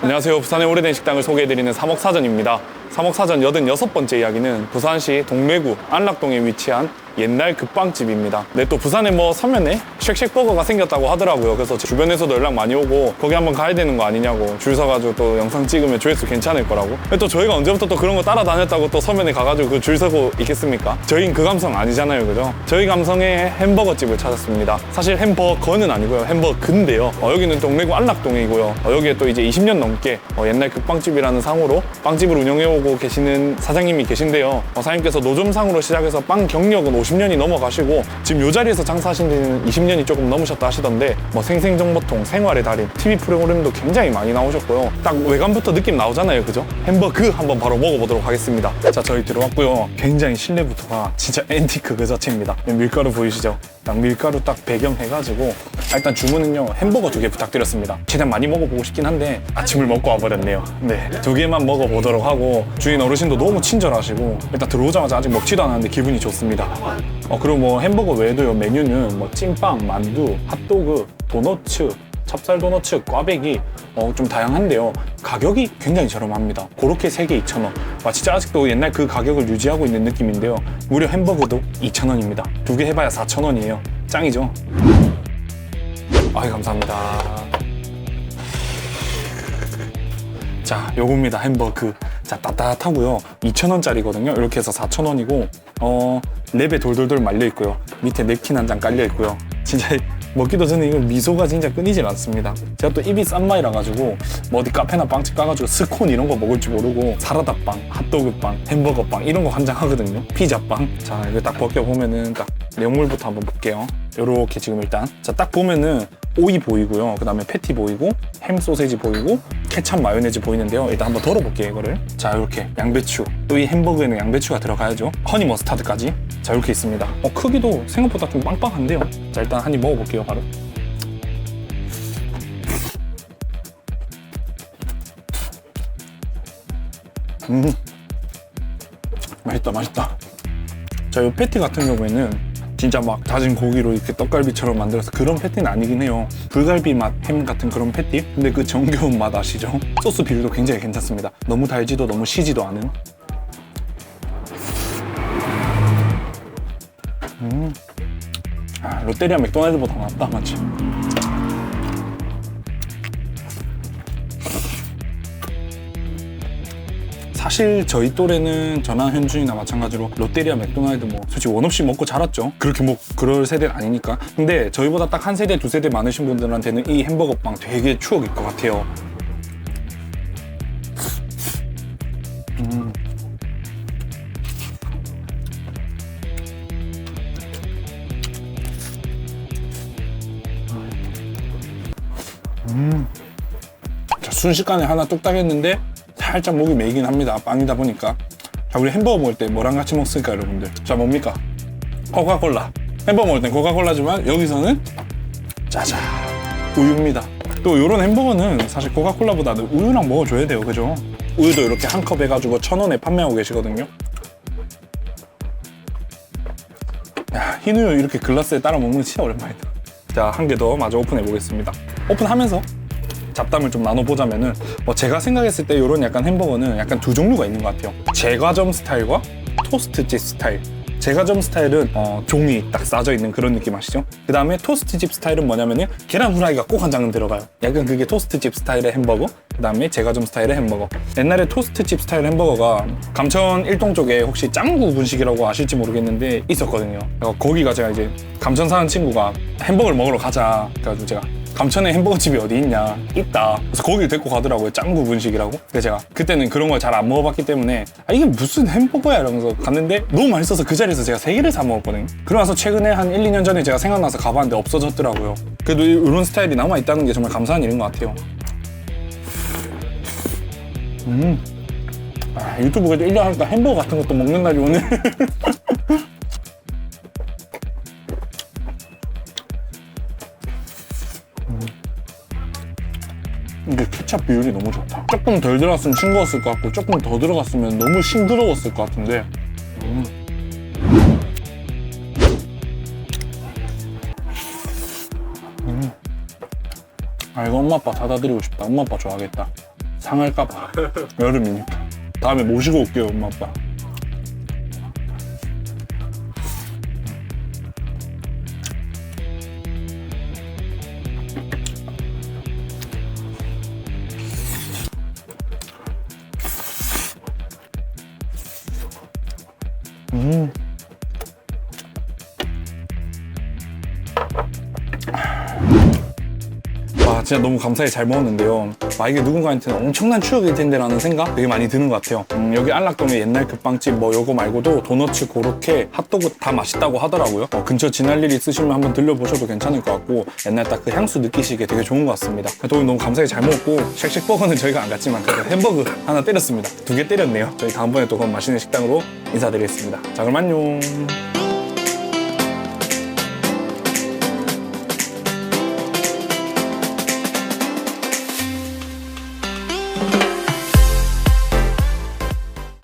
안녕하세요. 부산의 오래된 식당을 소개해드리는 삼옥사전입니다. 삼옥사전 86번째 이야기는 부산시 동래구 안락동에 위치한 옛날 급빵집입니다. 네, 또 부산에 뭐 서면에 쉑쉑버거가 생겼다고 하더라고요. 그래서 주변에서도 연락 많이 오고 거기 한번 가야 되는 거 아니냐고 줄 서가지고 또 영상 찍으면 조회수 괜찮을 거라고. 또 저희가 언제부터 또 그런 거 따라다녔다고 또 서면에 가가지고 그 줄 서고 있겠습니까? 저희는 그 감성 아니잖아요, 그죠? 저희 감성의 햄버거 집을 찾았습니다. 사실 햄버거는 아니고요, 햄버거인데요. 어, 여기는 동래구 안락동이고요. 어, 여기에 또 이제 20년 넘게 어, 옛날 급빵집이라는 상호로 빵집을 운영해오고 계시는 사장님이 계신데요. 어, 사장님께서 노점상으로 시작해서 빵 경력은 50 년이 넘어가시고 지금 이 자리에서 장사하신 지는 20년이 조금 넘으셨다 하시던데 뭐 생생정보통, 생활의 달인, TV 프로그램도 굉장히 많이 나오셨고요. 딱 외관부터 느낌 나오잖아요, 그죠? 햄버거 한번 바로 먹어보도록 하겠습니다. 자, 저희 들어왔고요. 굉장히 실내부터가 진짜 앤티크 그 자체입니다. 밀가루 보이시죠? 딱 밀가루 딱 배경 해가지고 아, 일단 주문은요 햄버거 두 개 부탁드렸습니다. 최대한 많이 먹어보고 싶긴 한데 아침을 먹고 와버렸네요. 네, 두 개만 먹어보도록 하고 주인 어르신도 너무 친절하시고 일단 들어오자마자 아직 먹지도 않았는데 기분이 좋습니다. 어 그리고 뭐 햄버거 외에도요 메뉴는 뭐 찐빵, 만두, 핫도그, 도너츠, 찹쌀 도너츠, 꽈배기 어, 좀 다양한데요. 가격이 굉장히 저렴합니다. 그렇게 3개 2,000원. 와, 진짜 아직도 옛날 그 가격을 유지하고 있는 느낌인데요. 무려 햄버거도 2,000원입니다. 두 개 해봐야 4,000원이에요. 짱이죠? 아이, 감사합니다. 자, 요겁니다. 햄버거. 자, 따뜻하고요. 2,000원짜리거든요. 이렇게 해서 4,000원이고, 어, 랩에 돌돌돌 말려 있고요. 밑에 냅킨 한 장 깔려 있고요. 진짜 먹기도 전에 이거 미소가 진짜 끊이질 않습니다. 제가 또 입이 싼 마이라 가지고 뭐 어디 카페나 빵집 가가지고 스콘 이런 거 먹을 줄 모르고 사라다 빵, 핫도그 빵, 햄버거 빵 이런 거 환장하거든요. 피자 빵. 자, 이거 딱 벗겨 보면은 딱 내용물부터 한번 볼게요. 요렇게 지금 일단 자 딱 보면은 오이 보이고요. 그 다음에 패티 보이고 햄 소세지 보이고 케찹 마요네즈 보이는데요. 일단 한번 덜어볼게요 이거를. 자 이렇게 양배추 또 이 햄버거에는 양배추가 들어가야죠. 허니 머스타드까지 자 이렇게 있습니다. 어 크기도 생각보다 좀 빵빵한데요. 자 일단 한 입 먹어볼게요 바로. 음 맛있다 맛있다. 자, 이 패티 같은 경우에는 진짜 막 다진 고기로 이렇게 떡갈비처럼 만들어서 그런 패티는 아니긴 해요. 불갈비 맛 햄 같은 그런 패티? 근데 그 정겨운 맛 아시죠? 소스 비율도 굉장히 괜찮습니다. 너무 달지도 너무 시지도 않은. 음. 아, 롯데리아 맥도날드보다 낫다, 맞지? 사실 저희 또래는 저나 현준이나 마찬가지로 롯데리아 맥도날드 뭐 솔직히 원 없이 먹고 자랐죠. 그렇게 뭐 그럴 세대는 아니니까. 근데 저희보다 딱 한 세대 두 세대 많으신 분들한테는 이 햄버거 빵 되게 추억일 것 같아요. 음. 음. 자, 순식간에 하나 뚝딱 했는데 살짝 목이 메이긴 합니다. 빵이다 보니까. 자, 우리 햄버거 먹을 때 뭐랑 같이 먹습니까, 여러분들? 자, 뭡니까? 코카콜라. 햄버거 먹을 땐 코카콜라지만 여기서는 짜잔. 우유입니다. 또 이런 햄버거는 사실 코카콜라보다는 우유랑 먹어줘야 돼요, 그죠? 우유도 이렇게 한 컵 해가지고 천 원에 판매하고 계시거든요. 야, 흰 우유 이렇게 글라스에 따라 먹는 거 진짜 오랜만이다. 자, 한 개 더 마저 오픈해 보겠습니다. 오픈하면서 잡담을 좀 나눠보자면은 뭐 제가 생각했을 때 이런 약간 햄버거는 약간 두 종류가 있는 것 같아요. 제과점 스타일과 토스트집 스타일. 제과점 스타일은 어, 종이 딱 싸져 있는 그런 느낌 아시죠? 그 다음에 토스트집 스타일은 뭐냐면은 계란 후라이가 꼭 한 장은 들어가요. 약간 그게 토스트집 스타일의 햄버거. 그 다음에 제과점 스타일의 햄버거. 옛날에 토스트집 스타일 햄버거가 감천 일동 쪽에 혹시 짱구 분식이라고 아실지 모르겠는데 있었거든요. 거기가 제가 이제 감천 사는 친구가 햄버거를 먹으러 가자. 그래가지고 제가 감천에 햄버거 집이 어디 있냐? 있다. 그래서 거기를 데리고 가더라고요. 짱구 분식이라고. 그래서 제가 그때는 그런 걸 잘 안 먹어봤기 때문에 아 이게 무슨 햄버거야 이러면서 갔는데 너무 맛있어서 그 자리에서 제가 세 개를 사 먹었거든요. 그러고 나서 최근에 한 1, 2년 전에 제가 생각나서 가봤는데 없어졌더라고요. 그래도 이런 스타일이 남아 있다는 게 정말 감사한 일인 것 같아요. 음. 아, 유튜브 그래도 1년 하니까 햄버거 같은 것도 먹는 날이 오네. 근데 케찹 비율이 너무 좋다. 조금 덜 들어갔으면 싱거웠을 것 같고 조금 더 들어갔으면 너무 싱그러웠을 것 같은데 음. 음. 아 이거 엄마 아빠 사다 드리고 싶다. 엄마 아빠 좋아하겠다. 상할까봐 여름이니까 다음에 모시고 올게요 엄마 아빠 와 진짜 너무 감사히 잘 먹었는데요. 아 이게 누군가한테는 엄청난 추억일 텐데 라는 생각 되게 많이 드는 것 같아요. 음, 여기 안락동의 옛날 급빵집 뭐 요거 말고도 도너츠 고로케 핫도그 다 맛있다고 하더라고요. 어, 근처 지날 일 있으시면 한번 들려보셔도 괜찮을 것 같고 옛날 딱 그 향수 느끼시기에 되게 좋은 것 같습니다. 또 오늘 너무 감사히 잘 먹었고 쉑쉑버거는 저희가 안 갔지만 그래도 햄버거 하나 때렸습니다. 두 개 때렸네요. 저희 다음번에 또 그런 맛있는 식당으로 인사드리겠습니다. 자 그럼 안녕